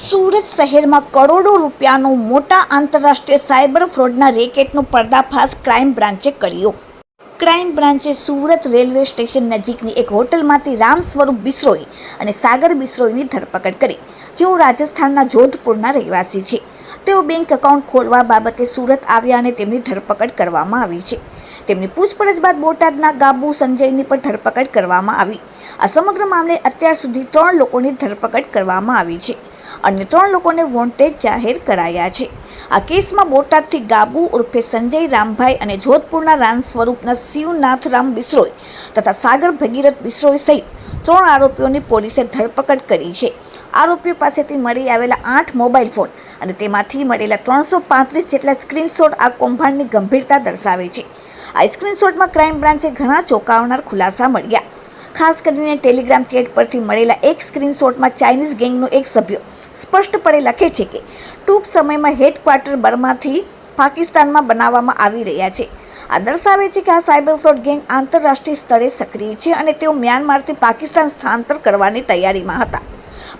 સુરત શહેરમાં કરોડો રૂપિયાનો મોટા આંતરરાષ્ટ્રીય સાયબર ફ્રોડના રેકેટનો પર્દાફાશ ક્રાઇમ બ્રાન્ચે કર્યો. ક્રાઇમ બ્રાન્ચે સુરત રેલવે સ્ટેશન નજીકની એક હોટલમાંથી રામ સ્વરૂપ બિસ્રોઈ અને સાગર બિસ્રોઈની ધરપકડ કરી. જેઓ રાજસ્થાનના જોધપુરના રહેવાસી છે. તેઓ બેંક એકાઉન્ટ ખોલવા બાબતે સુરત આવ્યા અને તેમની ધરપકડ કરવામાં આવી છે. તેમની પૂછપરછ બાદ બોટાદના ગાબુ સંજયની પણ ધરપકડ કરવામાં આવી. આ સમગ્ર મામલે અત્યાર સુધી ત્રણ લોકોની ધરપકડ કરવામાં આવી છે. અન્ય ત્રણ લોકોને વોન્ટેડ જાહેર કરાયા છે. આ કેસમાં બોટાદથી ગાબુ ઉર્ફે સંજય રામભાઈ અને જોધપુરના રામ સ્વરૂપના શિવનાથરામ બિશ્રોઈ તથા સાગર ભગીરથ બિશ્રોઈ સહિત ત્રણ આરોપીઓની પોલીસે ધરપકડ કરી છે. આરોપીઓ પાસેથી મળી આવેલા આઠ મોબાઈલ ફોન અને તેમાંથી મળેલા ત્રણસો પાંત્રીસ જેટલા સ્ક્રીનશોટ આ કૌભાંડની ગંભીરતા દર્શાવે છે. આ સ્ક્રીનશોટમાં ક્રાઇમ બ્રાન્ચે ઘણા ચોંકાવનાર ખુલાસા મળ્યા. ખાસ કરીને ટેલિગ્રામ ચેટ પરથી મળેલા એક સ્ક્રીનશોટમાં ચાઇનીઝ ગેંગનો એક સભ્ય સ્પષ્ટપણે લખે છે કે ટૂંક સમયમાં હેડક્વાર્ટર બર્માથી પાકિસ્તાનમાં બનાવવામાં આવી રહ્યા છે. આ દર્શાવે છે કે આ સાયબર ફ્રોડ ગેંગ આંતરરાષ્ટ્રીય સ્તરે સક્રિય છે અને તેઓ મ્યાનમારથી પાકિસ્તાન સ્થળાંતર કરવાની તૈયારીમાં હતા.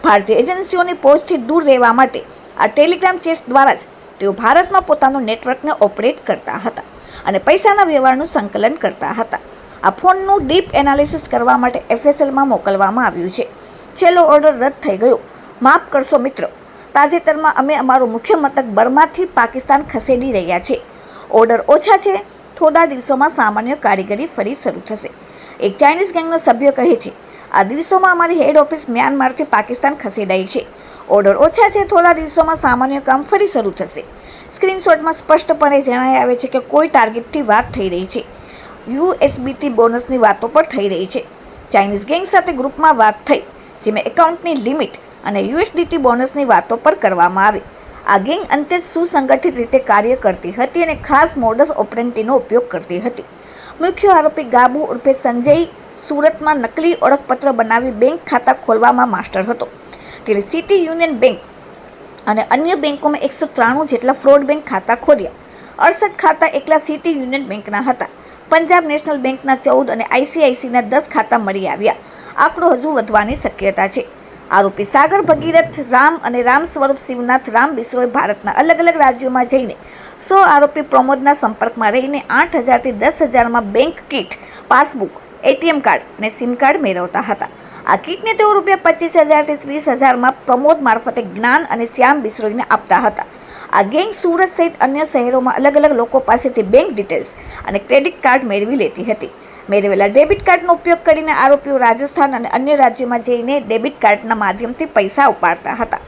ભારતીય એજન્સીઓની પહોંચથી દૂર રહેવા માટે આ ટેલિગ્રામ ચેસ દ્વારા જ તેઓ ભારતમાં પોતાનું નેટવર્કને ઓપરેટ કરતા હતા અને પૈસાના વ્યવહારનું સંકલન કરતા હતા. આ ફોનનું ડીપ એનાલિસિસ કરવા માટે એફએસએલમાં મોકલવામાં આવ્યું છે. છેલ્લો ઓર્ડર રદ થઈ ગયો. માફ કરશો મિત્રો. તાજેતરમાં અમે અમારું મુખ્ય મથક બર્માથી પાકિસ્તાન ખસેડી રહ્યા છે ઓર્ડર ઓછા છે, થોડા દિવસોમાં સામાન્ય કારીગરી ફરી શરૂ થશે. એક ચાઇનીઝ ગેંગનો સભ્ય કહે છે, આ દિવસોમાં અમારી હેડ ઓફિસ મ્યાનમારથી પાકિસ્તાન ખસેડાઈ છે. ઓર્ડર ઓછા છે, થોડા દિવસોમાં સામાન્ય કામ ફરી શરૂ થશે. સ્ક્રીનશોટમાં સ્પષ્ટપણે જણાઈ આવે છે કે કોઈ ટાર્ગેટથી વાત થઈ રહી છે. યુએસબીટી બોનસની વાતો પણ થઈ રહી છે. ચાઇનીઝ ગેંગ સાથે ગ્રુપમાં વાત થઈ, જેમાં એકાઉન્ટની લિમિટ અને યુએસડીટી બોનસની વાતો પર કરવામાં આવી. આ ગેંગ અંતે સુસંગઠિત રીતે કાર્ય કરતી હતી અને ખાસ મોડસ ઓપરેન્ટીનો ઉપયોગ કરતી હતી. મુખ્ય આરોપી ગાબુ ઉર્ફે સંજય સુરતમાં નકલી ઓળખપત્ર બનાવી બેંક ખાતા ખોલવામાં માસ્ટર હતો. ત્યારે સિટી યુનિયન બેંક અને અન્ય બેંકોમાં એકસો ત્રાણું જેટલા ફ્રોડ બેંક ખાતા ખોલ્યા. અડસઠ ખાતા એકલા સિટી યુનિયન બેંકના હતા. પંજાબ નેશનલ બેંકના ચૌદ અને આઈસીઆઈસીના દસ ખાતા મળી આવ્યા. આંકડો હજુ વધવાની શક્યતા છે. આરોપી સાગર ભગીરથ રામ અને રામ સ્વરૂપ શિવનાથ રામ બિશ્રોઈ ભારતના અલગ અલગ રાજ્યોમાં જઈને સો આરોપી પ્રમોદના સંપર્કમાં રહીને આઠ હજારથી દસ હજારમાં bank kit, passbook, ATM card અને સિમ કાર્ડ મેળવતા હતા. આ કીટને તેઓ રૂપિયા પચીસ હજારથી ત્રીસ હજારમાં પ્રમોદ મારફતે જ્ઞાન અને શ્યામ બિશ્રોઈને આપતા હતા. આ ગેંગ સુરત સહિત અન્ય શહેરોમાં અલગ અલગ લોકો પાસેથી બેંક ડિટેલ્સ અને ક્રેડિટ કાર્ડ મેળવી લેતી હતી. મેળવેલા ડેબિટ કાર્ડનો ઉપયોગ કરીને આરોપીઓ રાજસ્થાન અને અન્ય રાજ્યોમાં જઈને ડેબિટ કાર્ડના માધ્યમથી પૈસા ઉપાડતા હતા.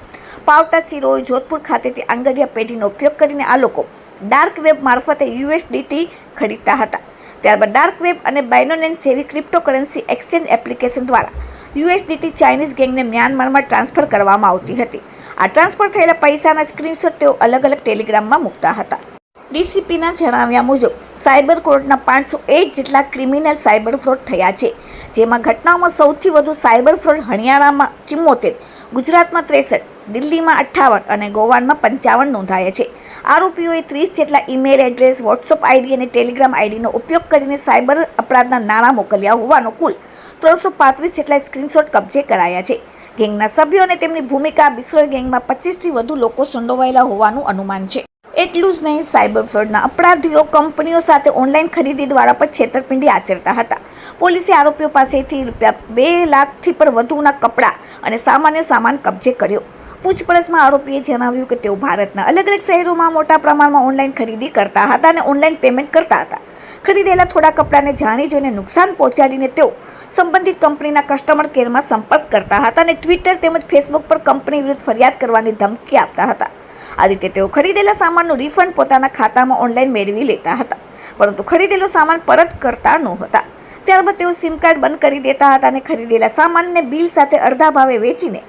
પાવટા સિરોઈ જોધપુર ખાતેથી આંગડિયા પેઢીનો ઉપયોગ કરીને આ લોકો ડાર્ક વેબ મારફતે યુએસડીટી ખરીદતા હતા. ત્યારબાદ ડાર્ક વેબ અને બાયનોનેન્સ જેવી ક્રિપ્ટોકરન્સી એક્સચેન્જ એપ્લિકેશન દ્વારા યુએસડીટી ચાઇનીઝ ગેંગને મ્યાનમારમાં ટ્રાન્સફર કરવામાં આવતી હતી. આ ટ્રાન્સફર થયેલા પૈસાના સ્ક્રીનશોટ તેઓ અલગ અલગ ટેલિગ્રામમાં મૂકતા હતા. ડીસીપીના જણાવ્યા મુજબ સાયબર કોર્ટના પાંચસો એટ જેટલા ક્રિમિનલ સાયબર ફ્રોડ થયા છે. જેમાં ઘટનાઓમાં સૌથી વધુ સાયબર ફ્રોડ હરિયાણામાં ચિમ્મોતેર, ગુજરાતમાં ત્રેસઠ, દિલ્હીમાં અઠ્ઠાવન અને ગોવાનમાં પંચાવન નોંધાયા છે. આરોપીઓએ ત્રીસ જેટલા ઈમેલ એડ્રેસ, વોટ્સઅપ આઈડી અને ટેલિગ્રામ આઈડીનો ઉપયોગ કરીને સાયબર અપરાધના નાણાં મોકલ્યા હોવાનો કુલ ત્રણસો પાંત્રીસ જેટલા સ્ક્રીનશોટ કબજે કરાયા છે. ગેંગના સભ્યો અને તેમની ભૂમિકા બિશ્રોઈ ગેંગમાં પચીસથી વધુ લોકો સંડોવાયેલા હોવાનું અનુમાન છે. એટલું જ નહીં, સાયબર ફ્રોડના અપરાધીઓ કંપનીઓ સાથે ઓનલાઈન ખરીદી દ્વારા પણ છેતરપિંડી આચરતા હતા. પોલીસે આરોપીઓ પાસેથી રૂપિયા બે લાખથી પણ વધુના કપડાં અને સામાન્ય સામાન કબજે કર્યો. પૂછપરછમાં આરોપીએ જણાવ્યું કે તેઓ ભારતના અલગ અલગ શહેરોમાં મોટા પ્રમાણમાં ઓનલાઈન ખરીદી કરતા હતા અને ઓનલાઈન પેમેન્ટ કરતા હતા. ખરીદેલા થોડા કપડાને જાણી જોઈને નુકસાન પહોંચાડીને તેઓ સંબંધિત કંપનીના કસ્ટમર કેરમાં સંપર્ક કરતા હતા અને ટ્વિટર તેમજ ફેસબુક પર કંપની વિરુદ્ધ ફરિયાદ કરવાની ધમકી આપતા હતા. આ રીતે તેઓ ખરીદેલા સામાનનું રિફંડ પોતાના ખાતામાં ઓનલાઈન મેળવી લેતા હતા. પરંતુ ખરીદેલો સામાન પરત કરતા નહોતા. ત્યારબાદ તેઓ સિમ કાર્ડ બંધ કરી દેતા હતા અને ખરીદેલા સામાનને બિલ સાથે અડધા ભાવે વેચીને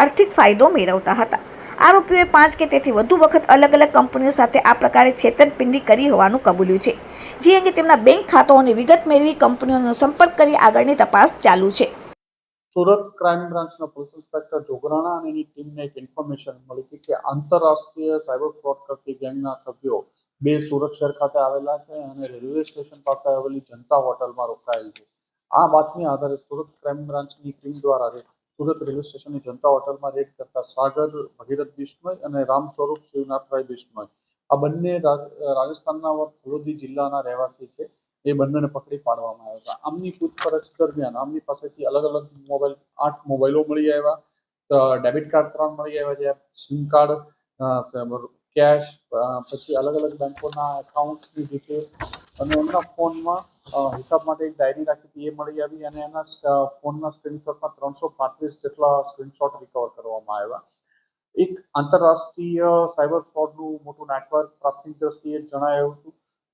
આર્થિક ફાયદો મેળવતા હતા. આરોપીઓએ પાંચ કે તેથી વધુ વખત અલગ અલગ કંપનીઓ સાથે આ પ્રકારે છેતરપિંડી કરી હોવાનું કબૂલ્યું છે. જે અંગે તેમના બેંક ખાતાઓની વિગત મેળવી કંપનીઓનો સંપર્ક કરી આગળની તપાસ ચાલુ છે. સુરત ક્રાઇમ બ્રાન્ચના પોલીસ ઇન્સ્પેક્ટર જોગરાણા અને એની ટીમને એક ઇન્ફોર્મેશન મળી હતી કે આંતરરાષ્ટ્રીય સાયબર ફ્રોડ કરતી ગેંગના સભ્યો બે સુરત શહેર ખાતે આવેલા છે અને રેલવે સ્ટેશન પાસે આવેલી જનતા હોટલમાં રોકાયેલ છે. આ બાતમી આધારે સુરત ક્રાઇમ બ્રાન્ચની ટીમ દ્વારા સુરત રેલવે સ્ટેશનની જનતા હોટલમાં રેડ કરતા સાગર, ભગીરથ બિશ્નોઈ અને રામ સ્વરૂપ શિવનાથભાઈ બિશ્નોઈ આ બંને રાજસ્થાનના ફલોદી જિલ્લાના રહેવાસી છે. એ બંનેને પકડી પાડવામાં આવ્યા હતા. આમની પૂછપરછ દરમિયાન આમની પાસેથી અલગ અલગ મોબાઈલ, આઠ મોબાઈલો મળી આવ્યા. ડેબિટ કાર્ડ ત્રણ મળી આવ્યા છે. સિમ કાર્ડ કેશ પછી અલગ અલગ બેંકોના એકાઉન્ટ્સની ડિટેલ અને એમના ફોનમાં હિસાબ માટે એક ડાયરી રાખી હતી. એ મળી આવી અને એના ફોનના સ્ક્રીનશોટમાં ત્રણસો પાંત્રીસ જેટલા સ્ક્રીનશોટ રિકવર કરવામાં આવ્યા. એક આંતરરાષ્ટ્રીય સાયબર ફ્રોડનું મોટું નેટવર્ક પ્રાથમિક દ્રષ્ટિએ જણાયું હતું.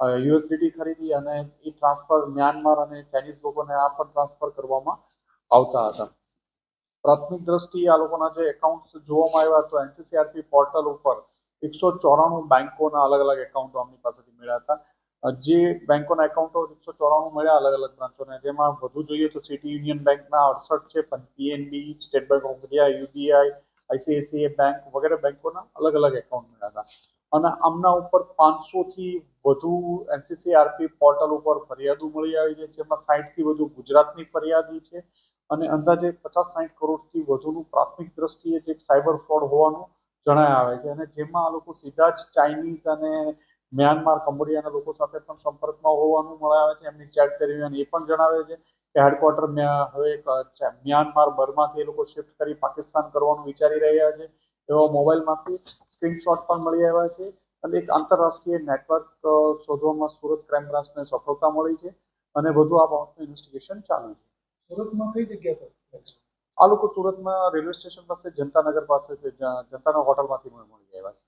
યુએસડીટી ખરીદી અને એ ટ્રાન્સફર મ્યાનમાર અને ચાઇનીઝ લોકોને આ પણ ટ્રાન્સફર કરવામાં આવતા હતા. પ્રાથમિક દ્રષ્ટિએ આ લોકોના જે એકાઉન્ટ્સ જોવામાં આવ્યા તો એનસીસીઆરપી પોર્ટલ ઉપર એકસો ચોરાણું બેંકોના અલગ અલગ એકાઉન્ટો અમની પાસેથી મળ્યા હતા. જે બેંકોના એકાઉન્ટો એકસો ચોરાણું મળ્યા અલગ અલગ બ્રાન્ચોને જેમાં વધુ જોઈએ તો સિટી યુનિયન બેંકના અડસઠ છે PNB state bank of India UBI ICICI bank વગેરે બેંકોના અલગ અલગ એકાઉન્ટ મળ્યા હતા. અને આમના ઉપર પાંચસો થી વધુ એનસીસીઆરપી પોર્ટલ ઉપર ફરિયાદો મળી આવી છે, જેમાં સાઠથી વધુ ગુજરાતની ફરિયાદી છે અને અંદાજે પચાસ સાઠ કરોડથી વધુનું પ્રાથમિક દ્રષ્ટિએ જે સાયબર ફ્રોડ હોવાનું જણાય આવે છે. અને જેમાં આ લોકો સીધા જ ચાઇનીઝ અને મ્યાનમાર, કંબોડિયાના લોકો સાથે પણ સંપર્કમાં હોવાનું મળે આવે છે. એમની ચેટ કરી અને એ પણ જણાવે છે કે હેડક્વાર્ટર હવે મ્યાનમાર બર્માથી એ લોકો શિફ્ટ કરી પાકિસ્તાન કરવાનું વિચારી રહ્યા છે. એવા મોબાઈલમાંથી સ્ક્રીનશોટ પણ મળી આવ્યા છે અને એક આંતરરાષ્ટ્રીય નેટવર્ક શોધવામાં સુરત ક્રાઇમ બ્રાન્ચને સફળતા મળી છે અને વધુ આ બાબતનું ઇન્વેસ્ટિગેશન ચાલુ છે. સુરતમાં કઈ જગ્યા પર? આ લોકો સુરતમાં રેલવે સ્ટેશન પાસે જનતાનગર પાસે જનતાના હોટલમાંથી મળી આવ્યા છે.